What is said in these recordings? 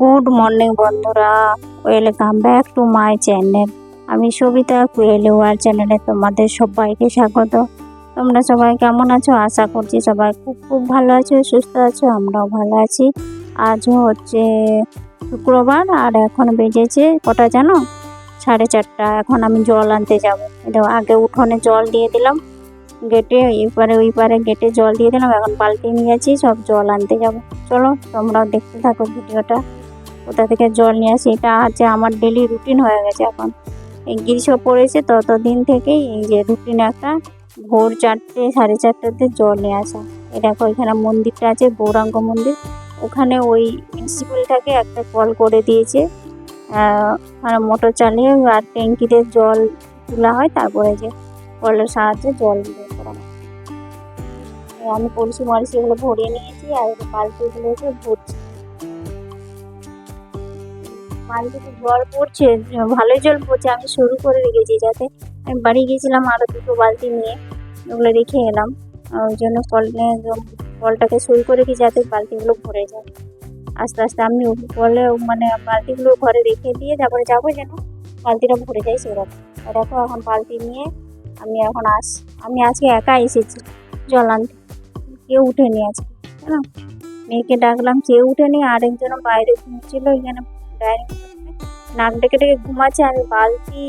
Good morning বন্ধুরা। Welcome back to my channel আমি Sabita quail war চ্যানেলে তোমাদের সবাইকে স্বাগত। তোমরা সবাই কেমন আছো? আশা করছি সবাই খুব খুব ভালো আছো, সুস্থ আছো, আমরাও ভালো আছি। আজ হচ্ছে শুক্রবার, আর এখন বেজেছে কটা জানো? সাড়ে চারটা। এখন আমি জল আনতে যাব। এটা আগে উঠোনে জল দিয়ে দিলাম। গেটে এই পারে ওই পারে গেটে জল দিয়ে দিলাম। এখন বালতি নিয়ে যাচ্ছি সব জল আনতে যাব। চলো, তোমরাও দেখতে থাকো ভিডিওটা। কোথা থেকে জল নিয়ে আসি। এটা হচ্ছে আমার ডেলি রুটিন হয়ে গেছে এখন। এই গ্রীষ্ম পড়েছে, ততদিন থেকেই এই যে রুটিন একটা ভোর চারটে, সাড়ে চারটেতে জল নিয়ে আসা। এই দেখো এখানে মন্দিরটা আছে, গৌরাঙ্গ মন্দির। ওখানে ওই মিউনিসিপ্যালটাকে একটা কল করে দিয়েছে। আর মোটর চালিয়ে আর ট্যাঙ্কিতে জল তোলা হয়, তারপরে যে কলের সাহায্যে জল বের করা হয়। আমি কলসি মলসি ভরিয়ে নিয়েছি, আর এই বালতিগুলো ভরছি জল পড়ছে, ভালোই জল পড়ছে, আমি শুরু করে রেখেছি যাতে আমি বাড়ি গিয়েছিলাম আরও দুটো বালতি নিয়ে, ওগুলো রেখে এলাম। ওই জন্য কল কলটাকে শুরু করে রেখেছি যাতে বালতিগুলো ভরে যায়। আস্তে আস্তে আমি কলে মানে বালতিগুলো ঘরে রেখে দিয়ে তারপরে যাব যেন বালতিটা ভরে যায় সেরকম। দেখো এখন বালতি নিয়ে আমি এখন আস, আমি আজকে একা এসেছি জল আনতে। কেউ উঠেনি আজকে জানো মেয়েকে ডাকলাম, কেউ উঠেনি, আরেকজন বাইরে ঘুমছিল এখানে নাক ডেকে ডেকে ঘুমাচ্ছে, আমি বালতি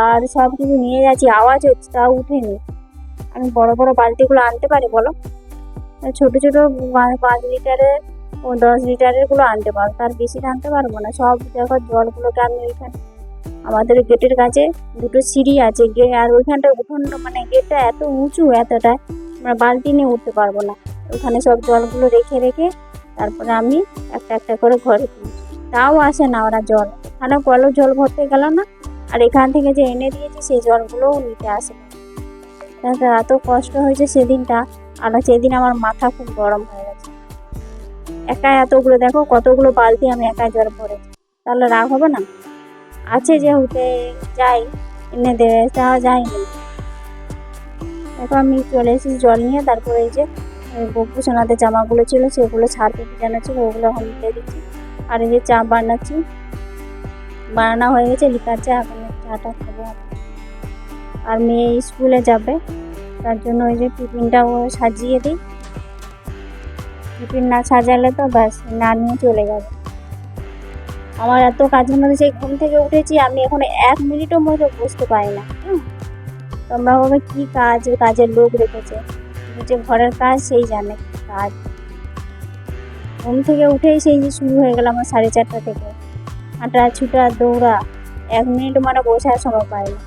আর সব কিছু নিয়ে যাচ্ছি। আওয়াজ হচ্ছে, তাও উঠেনি। আমি বড় বড় বালতিগুলো আনতে পারি, বলো? ছোট ছোট পাঁচ লিটারের ও দশ লিটারেরগুলো আনতে পারব তার বেশি আনতে পারব না। সব দেখো, জলগুলোকে আমি ওইখানে, আমাদের গেটের কাছে দুটো সিঁড়ি আছে। গে, আর ওইখানটা উঠোনটা মানে গেটটা এত উঁচু, এতটা আমরা বালতি নিয়ে উঠতে পারব না। ওখানে সব জলগুলো রেখে রেখে তারপরে আমি একটা একটা করে ঘরে তুলছি। তাও আসে না ওরা জল। ওখানে কলও জল ভরতে গেল না? আর এখান থেকে যে এনে দিয়েছি সেই জলগুলোও নিতে আসে না। এত কষ্ট হয়েছে সেদিনটা। আর সেদিন আমার মাথা খুব গরম হয়ে গেছে। একা এতগুলো, দেখো কতগুলো বালতি আমি একাই জল ভরেছি। তাহলে রাগ হবে না? আছে যে উঠে যাই, এনে দেবে তা যায়নি দেখো আমি চলে এসেছি জল নিয়ে, তারপরে এই যে গপু সোনাদের জামাগুলো ছিল, সেগুলো ছাড়তে জানা ছিল ওগুলো এখন মিলে দিচ্ছি। আর এই যে চা বানাচ্ছি। বানানো হয়ে গেছে লিকার চা এখন চাটা খাব আর মেয়ে স্কুলে যাবে, তার জন্য ওই যে টিফিনটা ও সাজিয়ে দিই। টিফিন না সাজালে তো ব্যাস, না নিয়ে চলে যাবে। আমার এত কাজের মধ্যে সেই ঘুম থেকে উঠেছি, আমি এখন এক মিনিটও মতো বসতে পারি না। তোমরা ভাবে কি কাজ, কাজের লোক রেখেছে। যে ঘরের কাজ সেই জানে, কাজ। ঘুম থেকে উঠেই সেই যে শুরু হয়ে গেল আমার সাড়ে চারটা থেকে। হাঁটা, ছুটা, দৌড়া, এক মিনিট মানে বসার সময় পাই না।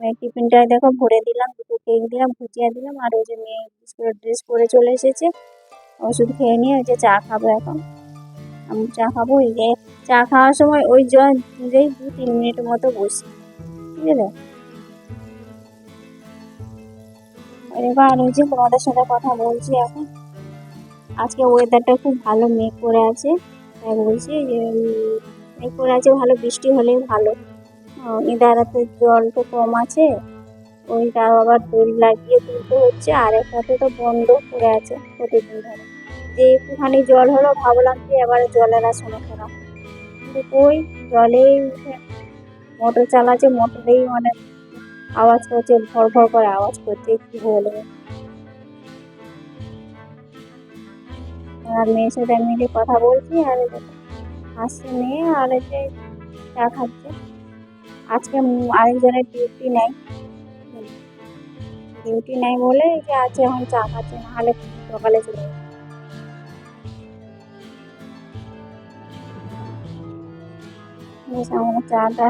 মেয়ের টিফিনটায় দেখো ভরে দিলাম, দুটো কেক দিলাম, ভুজিয়া দিলাম, আর ওই যে মেয়ে স্কুলের ড্রেস পরে চলে এসেছে। ওষুধ খেয়ে নিয়ে ওই যে চা খাব এখন। আমি চা খাব ওই যে চা খাওয়ার সময় ওই জল দু তিন মিনিট মতো বসি বুঝলে এবার ওই যে তোমাদের সাথে কথা বলছি এখন। আজকে ওয়েদারটা খুব ভালো, মেঘ করে আছে। তাই বলছি যে মেঘ করে আছে, ভালো, বৃষ্টি হলেই ভালো। ইদারাতে জল তো কম আছে। ওইটা আবার দড়ি লাগিয়ে তুলতে হচ্ছে, আর একটাতে তো বন্ধ করে আছে প্রতিদিন ধরে। যে একটুখানি জল হলো, ভাবলাম যে এবারে জলের আর সমস্যা না। কিন্তু কই জলেই মোটর চালাচ্ছে, মোটরেই মানে আওয়াজ করছে, ভর ভর করে আওয়াজ করছে, কি বলব? আর মেয়ের সাথে যে কথা বলছি আর হাসছে মেয়ে আর যে চা খাচ্ছে। আজকে আরেকজনের ডিউটি নেই। ডিউটি নেই বলে যে আছে এখন চা খাচ্ছে, নাহলে সকালে চলে যেত। বেশ, আমরা চাটা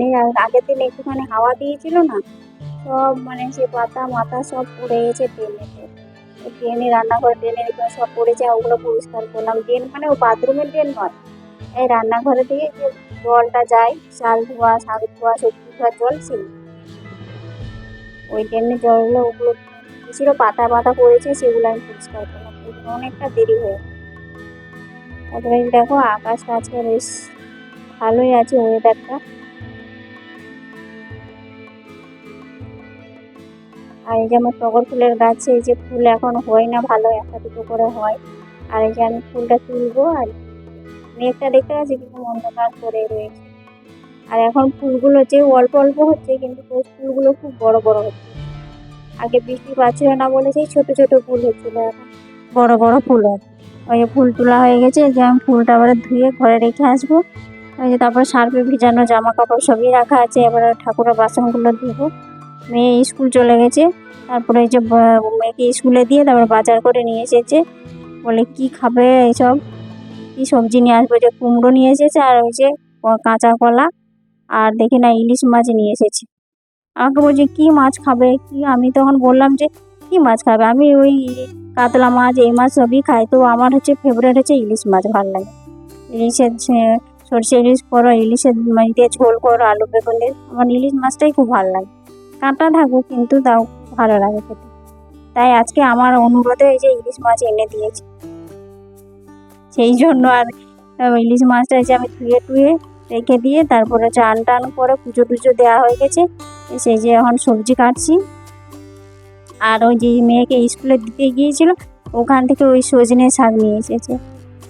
নিই আগের দিন একটুখানি হাওয়া দিয়েছিল না, সব মানে সে পাতা মাথা সব পড়ে গেছে ট্রেনেতে ট্রেনে রান্নাঘর এগুলো সব পড়েছে ওগুলো পরিষ্কার করলাম। ড্রেন মানে ও বাথরুমের ড্রেন নয়, এই রান্নাঘরে থেকে যে জলটা যায় চাল ধোয়া শাক ধোয়া, সবজি ধোয়া, জল সেই। ওই ট্রেনের জলগুলো ওগুলো ছিল, পাতা পাতা পড়েছে, সেগুলো আমি পরিষ্কার করলাম। অনেকটা দেরি হয়ে। তারপরে দেখো, আকাশটা আজকে বেশ ভালোই আছে ওয়েদারটা আর এই যে আমার টগর ফুলের গাছে এই যে ফুল এখন হয় না, ভালো একটা দুটো করে হয়। আর এই যে আমি ফুলটা তুলবো আর মেঘটা দেখতে পাচ্ছি কিন্তু অন্ধকার করে রয়েছে। আর এখন ফুলগুলো যে অল্প অল্প হচ্ছে কিন্তু ফুলগুলো খুব বড় বড় হচ্ছে। আগে বৃষ্টি পাচ্ছিল না বলে সেই ছোট ছোট ফুল হচ্ছিল, এখন বড় বড় ফুল হয়। ওই যে ফুল তোলা হয়ে গেছে, যে আমি ফুলটা আবার ধুয়ে ঘরে রেখে আসব। ওই যে তারপর সার্ফে ভিজানো জামা কাপড় সবই রাখা আছে, এবারে ঠাকুরের বাসনগুলো ধুবো। মেয়ে স্কুল চলে গেছে। তারপরে যে মেয়েকে স্কুলে দিয়ে তারপরে বাজার করে নিয়ে এসেছে। বলে, কি খাবে এইসব কি সবজি নিয়ে আসবে? যে কুমড়ো নিয়ে এসেছে আর ওই যে কাঁচা কলা আর দেখি না ইলিশ মাছ নিয়ে এসেছে। আমাকে বলছে, কি মাছ খাবে? কি? আমি তখন বললাম যে, কি মাছ খাবে? আমি ওই কাতলা মাছ, এই মাছ সবই খাই। তো আমার হচ্ছে ফেভারিট হচ্ছে ইলিশ মাছ, ভালো লাগে। ইলিশের সরষে ইলিশ করো, ইলিশের দিয়ে ঝোল করো, আলু বেগুন দিয়ে আমার ইলিশ মাছটাই খুব ভালো লাগে। কাঁটা থাকুক কিন্তু তাও ভালো লাগে খেতে। তাই আজকে আমার অনুরোধে এই যে ইলিশ মাছ এনে দিয়েছে। সেই জন্য আর ইলিশ মাছটা যে আমি ধুয়ে টুয়ে রেখে দিয়ে তারপরে চান টান করে পুজো টুজো দেওয়া হয়ে গেছে। সেই যে এখন সবজি কাটছি। আর ওই যে মেয়েকে স্কুলে দিতে গিয়েছিল, ওখান থেকে ওই সজনে শাক নিয়ে এসেছে।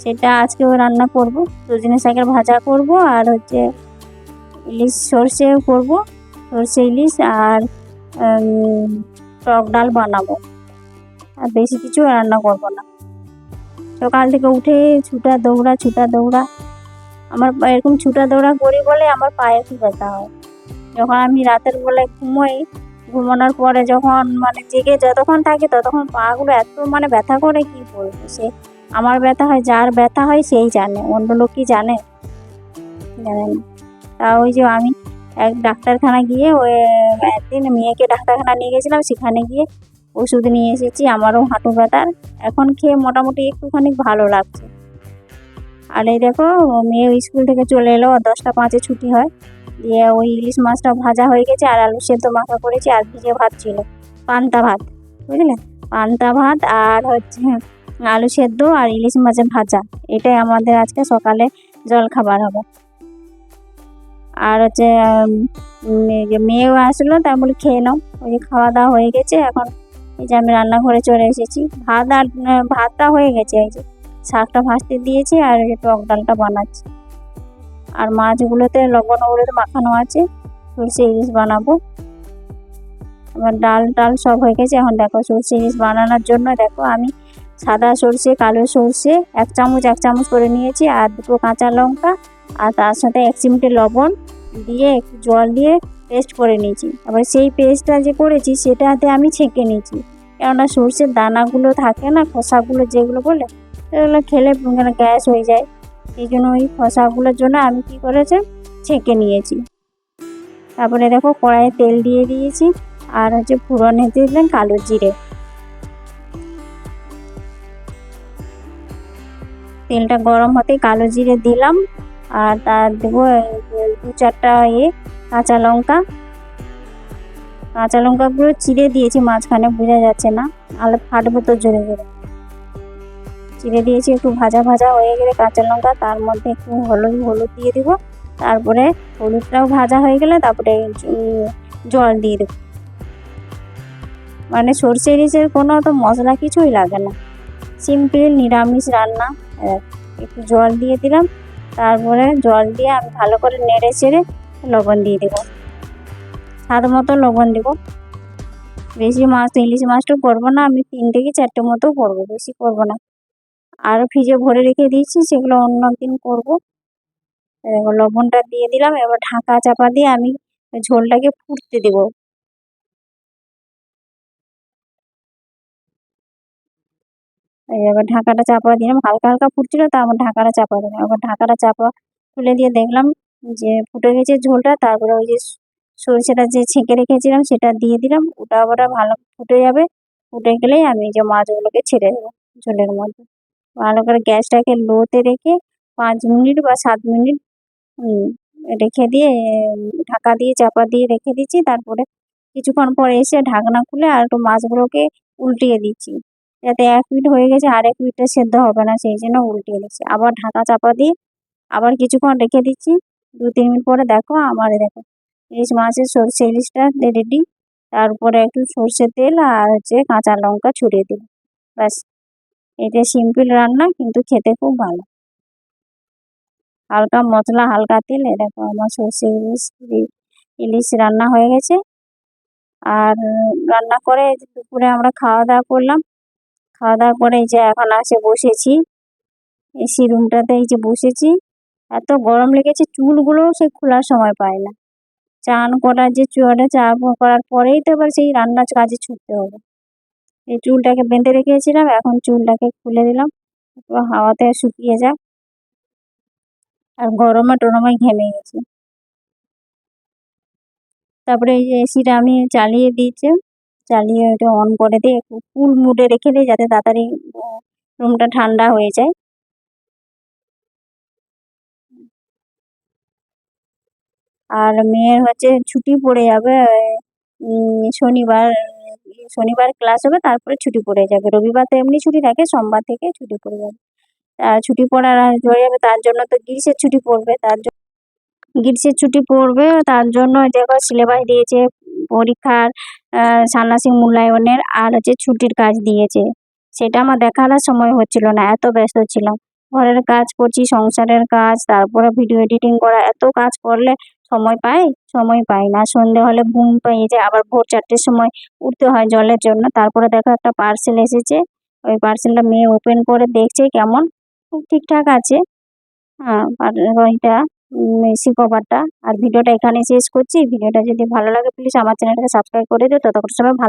সেটা আজকে আজকেও রান্না করব। সজনে শাকের ভাজা করব আর হচ্ছে ইলিশ সর্ষে করব। সর্ষে ইলিশ আর টক ডাল বানাবো। আর বেশি কিছু রান্না করব না। সকাল থেকে উঠে ছুটা দৌড়া ছুটা দৌড়া। আমার এরকম ছুটা দৌড়া করি বলে আমার পায়ে খুব ব্যথা হয়। যখন আমি রাতের বেলায় ঘুমোই, ঘুমানোর পরে যখন মানে জেগে যতক্ষণ থাকি ততক্ষণ পাগুলো এত মানে ব্যথা করে কি বলব সে? আমার ব্যথা হয়, যার ব্যথা হয় সেই জানে। অন্য লোক কি জানে? জানে না। তা ওই যে আমি এক ডাক্তারখানা গিয়ে ওই, একদিন মেয়েকে ডাক্তারখানা নিয়ে গেছিলাম, সেখানে গিয়ে ওষুধ নিয়ে এসেছি, আমারও হাঁটু ব্যথার এখন খেয়ে মোটামুটি একটুখানি ভালো লাগছে। আর এই দেখো মেয়ে স্কুল থেকে চলে এলো দশটা পাঁচে ছুটি হয়। দিয়ে ওই ইলিশ মাছটা ভাজা হয়ে গেছে, আর আলু সেদ্ধ মাখা করেছি, আর ভিজে ভাত ছিল, পান্তা ভাত, বুঝলে? পান্তা ভাত আর হচ্ছে আলু সেদ্ধ আর ইলিশ মাছের ভাজা, এটাই আমাদের আজকে সকালে জল খাবার হবে। আর হচ্ছে মেয়েও আসলো তাই বলে, খেয়ে নাও। ওই যে খাওয়া দাওয়া হয়ে গেছে, এখন এই যে আমি রান্নাঘরে চলে এসেছি। ভাত আর ভাতটা হয়ে গেছে, এই যে শাকটা ভাজতে দিয়েছি আর যে টক ডালটা বানাচ্ছি। আর মাছগুলোতে লবণ হলুদ মাখানো আছে, সরষে ইলিশ বানাবো। আমার ডাল টাল সব হয়ে গেছে, এখন দেখো সরষে ইলিশ বানানোর জন্য দেখো আমি সাদা সরষে, কালো সরষে, এক চামচ এক চামচ করে নিয়েছি, আর দুটো কাঁচা লঙ্কা আর তার সাথে এক চিমটে লবণ দিয়ে একটু জল দিয়ে পেস্ট করে নিয়েছি। আবার সেই পেস্টটা যে করেছি, সেটাতে আমি ছেঁকে নিয়েছি। কেননা সর্ষের দানাগুলো থাকে না, খোসাগুলো যেগুলো বলে, সেগুলো খেলে মানে গ্যাস হয়ে যায়। সেই জন্য ওই খোসাগুলোর জন্য আমি কি করেছি, ছেঁকে নিয়েছি। তারপরে দেখো কড়াইয়ে তেল দিয়ে দিয়েছি, আর হচ্ছে ফোড়নে দিলেন কালো জিরে। তেলটা গরম হতে কালো জিরে দিলাম। আর তার দেবো দু চারটা ইয়ে কাঁচা লঙ্কা। কাঁচা লঙ্কাগুলো চিড়ে দিয়েছি মাঝখানে, বোঝা যাচ্ছে না। আলে ফাটবো তো জোরে জোরে। চিড়ে দিয়েছি, একটু ভাজা ভাজা হয়ে গেলে কাঁচা লঙ্কা, তার মধ্যে একটু হলুদ হলুদ দিয়ে দেবো। তারপরে হলুদটাও ভাজা হয়ে গেলে তারপরে জল দিয়ে দেবো। মানে সর্ষে ইলিশের কোনো তো মশলা কিছুই লাগে না। সিম্পল নিরামিষ রান্না। একটু জল দিয়ে দিলাম। তারপরে জল দিয়ে আমি ভালো করে নেড়ে চেড়ে লবণ দিয়ে দেবো। স্বাদ মতো লবণ দেবো। বেশি মাছ, ইলিশ মাছটা করব না, আমি তিনটে কি চারটে মতো করব, বেশি করব না। আর ফ্রিজে ভরে রেখে দিয়েছি, সেগুলো অন্য দিন করব। লবণটা দিয়ে দিলাম, এবার ঢাকা চাপা দিয়ে আমি ঝোলটাকে ফুটতে দেবো। এবার ঢাকাটা চাপা দিলাম হালকা হালকা ফুটছিল তারপর ঢাকাটা চাপা দিলাম। এবার ঢাকাটা চাপা তুলে দিয়ে দেখলাম যে ফুটে গেছে ঝোলটা, তারপরে ওই যে সরষেটা যে ছেঁকে রেখেছিলাম সেটা দিয়ে দিলাম। ওটা আবার ভালো ফুটে যাবে। ফুটে গেলেই আমি যে মাছগুলোকে ছেড়ে দেবো ঝোলের মধ্যে। ভালো করে গ্যাসটাকে লোতে রেখে পাঁচ মিনিট বা সাত মিনিট রেখে দিয়ে, ঢাকা দিয়ে চাপা দিয়ে রেখে দিচ্ছি। তারপরে কিছুক্ষণ পরে এসে ঢাকনা খুলে আর একটু মাছগুলোকে উল্টিয়ে দিচ্ছি। যাতে এক মিনিট হয়ে গেছে আর এক মিনিটটা সেদ্ধ হবে না, সেই জন্য উল্টিয়ে দিচ্ছি। আবার ঢাকা চাপা দিয়ে আবার কিছুক্ষণ রেখে দিচ্ছি। দু তিন মিনিট পরে দেখো আমার দেখো, ইলিশ মাছের সরষে ইলিশটা রেডি তার উপরে একটু সর্ষের তেল আর হচ্ছে কাঁচা লঙ্কা ছড়িয়ে দিলাম ব্যাস এটা সিম্পল রান্না কিন্তু খেতে খুব ভালো। হালকা মশলা, হালকা তেল দেখো আমার সর্ষে ইলিশ ইলিশ রান্না হয়ে গেছে। আর রান্না করে দুপুরে আমরা খাওয়া দাওয়া করলাম। খাওয়া দাওয়া করে যে এখন আসে বসেছি। এসি রুমটাতে এই যে বসেছি। এত গরম লেগেছে চুলগুলো সে খোলার সময় পায় না। চান করার যে চুয়াটা, চা করার পরেই তো এবার সেই রান্নার কাজে ছুটতে হবে। এই চুলটাকে বেঁধে রেখেছিলাম, এখন চুলটাকে খুলে দিলাম। হাওয়াতে শুকিয়ে যাক। আর গরমে টরমে ঘেমে গেছে। তারপরে এই যে এসিটা আমি চালিয়ে দিয়েছি। চালিয়ে এটা অন করে দিয়ে একটু কুল মুডে রেখে দিই যাতে তাড়াতাড়ি রুমটা ঠান্ডা হয়ে যায়। আর মেয়ের হচ্ছে ছুটি পড়ে যাবে শনিবার শনিবার ক্লাস হবে, তারপরে ছুটি পড়ে যাবে। রবিবার তো এমনি ছুটি থাকে, সোমবার থেকে ছুটি পড়ে যাবে। আর ছুটি পড়ার হয়ে যাবে, তার জন্য তো গ্রীষ্মের ছুটি পড়বে, তার জন্য গ্রীষ্মের ছুটি পড়বে, তার জন্য দেখো সিলেবাস দিয়েছে পরীক্ষার ষান্মাসিক মূল্যায়নের আর হচ্ছে ছুটির কাজ দিয়েছে। সেটা আমার দেখার সময় হচ্ছিল না, এত ব্যস্ত ছিলাম। ঘরের কাজ করছি, সংসারের কাজ, তারপরে ভিডিও এডিটিং করা, এত কাজ করলে সময় পাই? সময় পাই না। সন্ধে হলে ঘুম পেয়ে যায়, আবার ভোর চারটের সময় উঠতে হয় জলের জন্য। তারপরে দেখো একটা পার্সেল এসেছে। ওই পার্সেলটা মেয়ে ওপেন করে দেখছে কেমন। ঠিকঠাক আছে। হ্যাঁ আর এসি কভারটা আর ভিডিওটা এখানে শেষ করছি। ভিডিওটা যদি ভালো লাগে প্লিজ আমার চ্যানেলটাকে সাবস্ক্রাইব করে দিও। ততক্ষণ সবাই ভালো